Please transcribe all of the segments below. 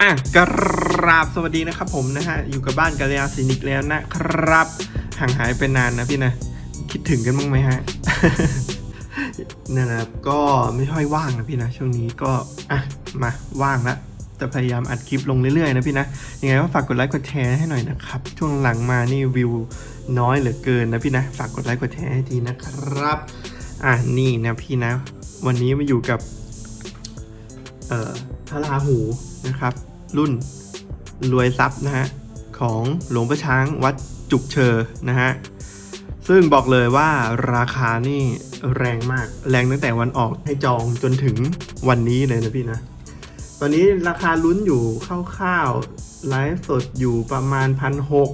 อะกราบสวัสดีนะครับผมนะฮะ อยู่กับบ้านกาลยาสินิกแล้วนะครับ ห่างหายไปนานนะพี่นะ คิดถึงกันบ้างไหมฮะนั่นนะก็ไม่ค่อยว่างนะพี่นะ ช่วงนี้ก็อะมาว่างละจะพยายามอัดคลิปลงเรื่อยๆนะพี่นะ ยังไงก็ฝากกดไลค์กดแชร์ให้หน่อยนะครับ ช่วงหลังมานี่วิวน้อยเหลือเกินนะพี่นะ ฝากกดไลค์กดแชร์ให้ทีนะครับ อะนี่นะพี่นะ วันนี้มาอยู่กับ เอ่อ พระราหูนะครับ รุ่นรวยทรัพย์นะฮะของหลวงพ่อช้างวัดจุกเชอนะฮะซึ่งบอกเลยว่าราคานี่แรงมาก แรงตั้งแต่วันออกให้จองจนถึงวันนี้เลยนะพี่นะ ตอนนี้ราคาลุ้นอยู่คร่าวๆไลฟ์สดอยู่ประมาณพันหก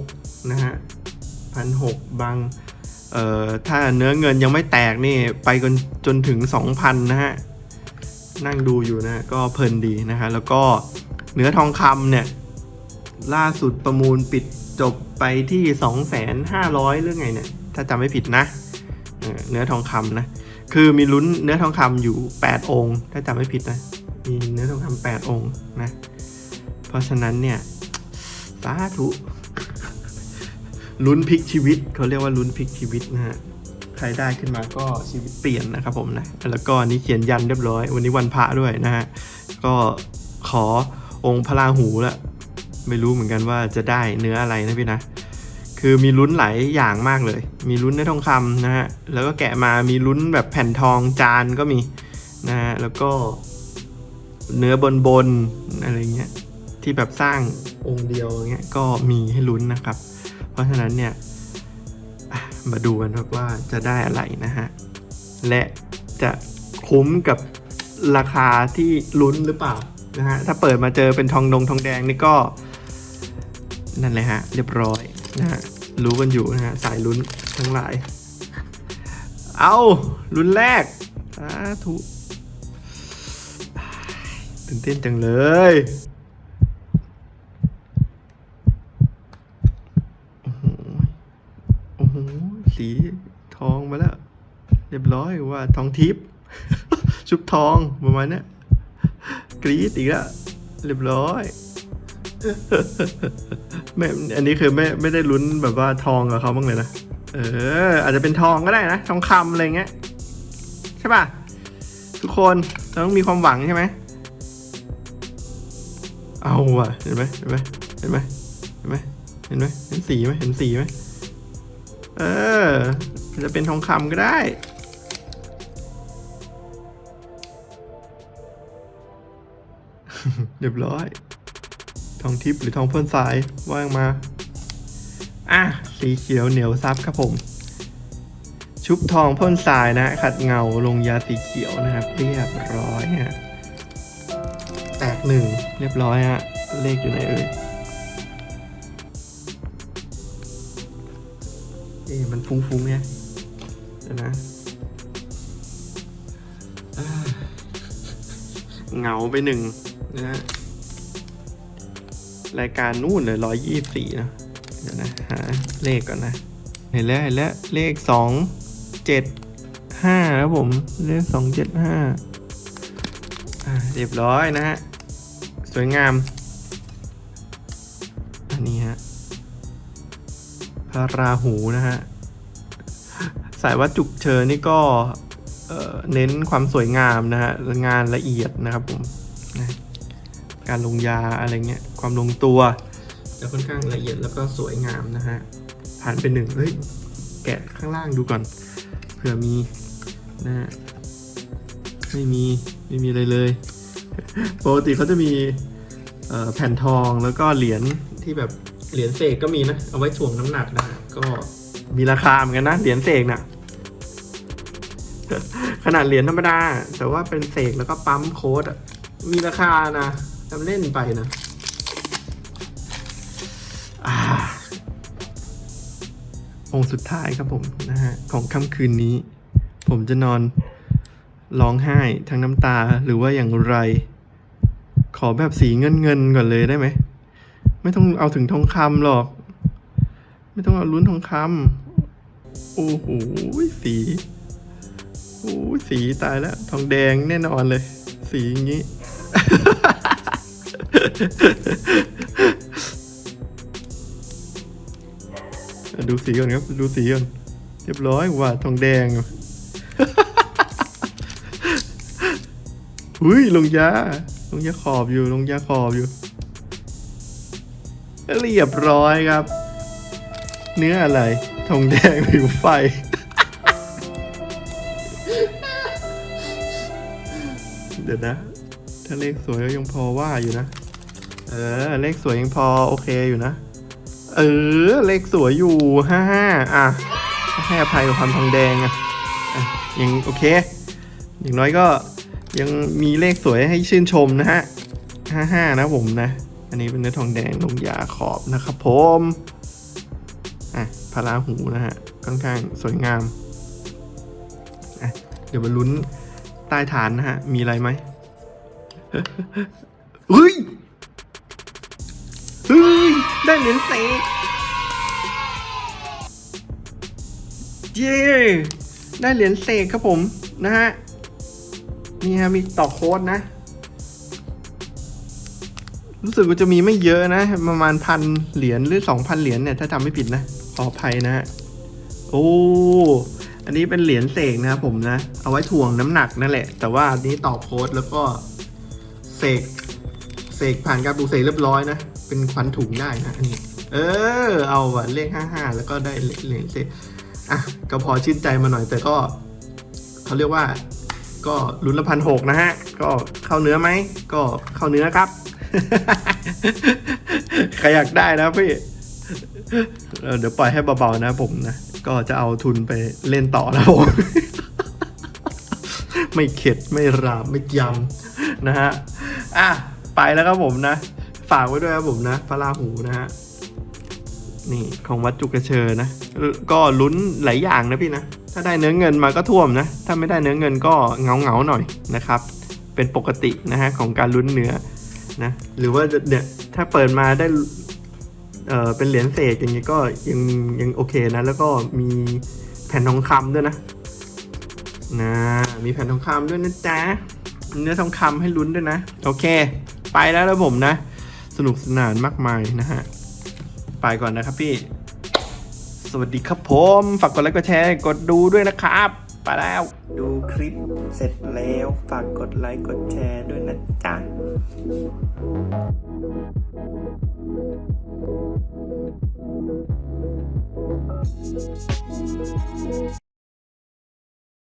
นะฮะพันหกบางเอ่อถ้าเนื้อเงินยังไม่แตกนี่ไปจนจนถึง 2,000 นะฮะ นั่งดูอยู่นะก็เพลินดีนะฮะแล้วก็เนื้อทองคำเนี่ย ล่าสุดประมูลปิดจบไปที่ 2,500เรื่องไงเนี่ย ถ้าจำไม่ผิดนะ เนื้อทองคำนะ คือมีลุ้นเนื้อทองคำอยู่ 8 องค์ ถ้าจำไม่ผิดนะ มีเนื้อทองคำ8องค์นะ เพราะฉะนั้นเนี่ยสาธุลุ้นพลิกชีวิตเขาเรียกว่าลุ้นพลิกชีวิตนะฮะ ใครได้ขึ้นมาก็ชีวิตเปลี่ยนนะครับผมนะ แล้วก็นี้เขียนยันเรียบร้อย วันนี้วันพระด้วยนะฮะ ก็ขอองค์พระราหูละ ไม่รู้เหมือนกันว่าจะได้เนื้ออะไรนะพี่นะ คือมีลุ้นหลายอย่างมากเลย มีลุ้นเนื้ทองคำนะฮะ แล้วก็แกะมามีลุ้นแบบแผ่นทองจานก็มีนะฮะ แล้วก็เนื้อบนบนอะไรเงี้ยที่แบบสร้างองค์เดียวเงี้ยก็มีให้ลุ้นนะครับ เพราะฉะนั้นเนี่ย มาดูกันครับว่าจะได้อะไรนะฮะ และจะคุ้มกับราคาที่ลุ้นหรือเปล่านะฮะ ถ้าเปิดมาเจอเป็นทองดงทองแดงนี่ก็ นั่นเลยฮะ เรียบร้อยนะฮะ รู้กันอยู่นะฮะ สายลุ้นทั้งหลาย เอาลุ้นแรกสาธุตื่นเต้นจังเลย โอ้โห โอ้โห สีทองมาแล้ว เรียบร้อยว่าทองทิพย์ชุบทองประมาณนี้กรี๊ดอีกแล้วเรียบร้อยไม่อันนี้คือไม่ไม่ได้ลุ้นแบบว่าทองกับเขาบ้างเลยนะเออ อาจจะเป็นทองก็ได้นะ ทองคำอะไรเงี้ยใช่ป่ะ ทุกคนเราต้องมีความหวังใช่ไหมเอาว่ะเห็นไหมเห็นไหมเห็นไหมเห็นไหมเห็นไหมเห็นสีไหมเห็นสีไหมเออจะเป็นทองคำก็ได้ เรียบร้อย ทองทิพย์หรือทองพ่นสายว่างมา อะ สีเขียวเหนียวซับครับผม ชุบทองพ่นสายนะ ขัดเงาลงยาสีเขียวนะครับ เรียบร้อยฮะแตกหนึ่งเรียบร้อยฮะ เลขอยู่ไหนเอ่ยเอ๊มันฟุ้งๆเนี่ยนะเงาไปหนึ่ง นะฮะรายการนู่นเลยร้อยยี่สี่นะเดี๋ยวนะหาเลขก่อนนะเห็นแล้วเห็นแล้วเลขสองเจ็ดห้าครับผมเลขสองเจ็ดห้าอ่าเรียบร้อยนะฮะ สวยงาม อันนี้ฮะพระราหูนะฮะ สายวัดจุกเชิญนี่ก็เอ่อเน้นความสวยงามนะฮะ งานละเอียดนะครับผมนะ การลงยาอะไรเงี้ยความลงตัวจะค่อนข้างละเอียดแล้วก็สวยงามนะฮะผ่านไปหนึ่งเฮ้ยแกะข้างล่างดูก่อนเผื่อมีนะฮะไม่มีไม่มีอะไรเลยปกติเขาจะมีแผ่นทองแล้วก็เหรียญที่แบบเหรียญเสกก็มีนะ เอาไว้ถ่วงน้ำหนักนะก็มีราคาเหมือนกันนะเหรียญเสกน่ะขนาดเหรียญธรรมดา แต่ว่าเป็นเสกแล้วก็ปั๊มโค้ดมีราคานะ ทำเล่นไปนะอ่าองค์สุดท้ายครับผมนะฮะของค่ำคืนนี้ ผมจะนอนร้องไห้ทั้งน้ำตาหรือว่าอย่างไร ขอแบบสีเงินเงินๆก่อนเลยได้ไหม ไม่ต้องเอาถึงทองคำหรอก ไม่ต้องเอาลุ้นทองคำโอ้โหสีโอ้สีตายแล้ว ทองแดงแน่นอนเลย สีอย่างนี้ ดูสีก่อนครับ ดูสีก่อน เรียบร้อยว่าทองแดงอุ้ยลงยา ลงยาขอบอยู่ ลงยาขอบอยู่ เรียบร้อยครับ เนื้ออะไร ทองแดงผิวไฟเดี๋ยวนะ ถ้าเลขสวยก็ยังพอว่าอยู่นะ เออ เลขสวยยังพอโอเคอยู่นะ เออ เลขสวยอยู่ห้าห้าอะ ให้อภัยกับความทองแดงอะอะ ยังโอเค อย่างน้อยก็ยังมีเลขสวยให้ชื่นชมนะฮะห้าห้านะผมนะ อันนี้เป็นเนื้อทองแดงลงยาขอบนะครับผม อะพาราหูนะฮะ ค่อนข้างสวยงาม อะ เดี๋ยวมาลุ้นใต้ฐานนะฮะ มีอะไรไหมเฮ้ยเฮ้ย ได้เหรียญเสกเย้ได้เหรียญเสกครับผมนะฮะ นี่ฮะมีต่อโค้ดนะ รู้สึกว่าจะมีไม่เยอะนะ ประมาณพันเหรียญหรือสองพันเหรียญเนี่ย ถ้าจำไม่ผิดนะ ขออภัยนะฮะ โอ้ อันนี้เป็นเหรียญเสกนะครับผมนะ เอาไว้ถ่วงน้ำหนักนั่นแหละ แต่ว่าอันนี้ต่อโค้ดแล้วก็เสกเสกผ่านการปลูกเสกเรียบร้อยนะ เป็นควันถุงได้นะอันนี้ เออ เอาวะเลขห้าห้าแล้วก็ได้เหรียญเอะก็พอชื่นใจมาหน่อยแต่ก็เขาเรียกว่าก็ลุ้นละพันหกนะฮะ ก็เข้าเนื้อไหม ก็เข้าเนื้อครับ ใครอยากได้นะพี่เเดี๋ยวปล่อยให้เบาๆนะผมนะ ก็จะเอาทุนไปเล่นต่อนะผมไม่เข็ด ไม่ราบ ไม่ยำนะฮะ อะ ไปแล้วครับผมนะ ฝากไว้ด้วยครับผมนะพระราหูนะฮะนี่ของวัดจุกกระเชอนะ ก็ลุ้นหลายอย่างนะพี่นะ ถ้าได้เนื้อเงินมาก็ท่วมนะ ถ้าไม่ได้เนื้อเงินก็เงาเงาหน่อยนะครับ เป็นปกตินะฮะของการลุ้นเนื้อนะ หรือว่าเนี่ยถ้าเปิดมาได้เออเป็นเหรียญเศษอย่างนี้ก็ยังยังโอเคนะ แล้วก็มีแผ่นทองคำด้วยนะนะมีแผ่นทองคำด้วยนะจ๊ะเนื้อทองคำให้ลุ้นด้วยนะ โอเค ไปแล้วแล้วผมนะ สนุกสนานมากมายนะฮะ ไปก่อนนะครับพี่ สวัสดีครับผม ฝากกดไลค์กดแชร์กดดูด้วยนะครับไปแล้ว ดูคลิปเสร็จแล้ว ฝากกดไลค์กดแชร์ด้วยนะจ๊ะ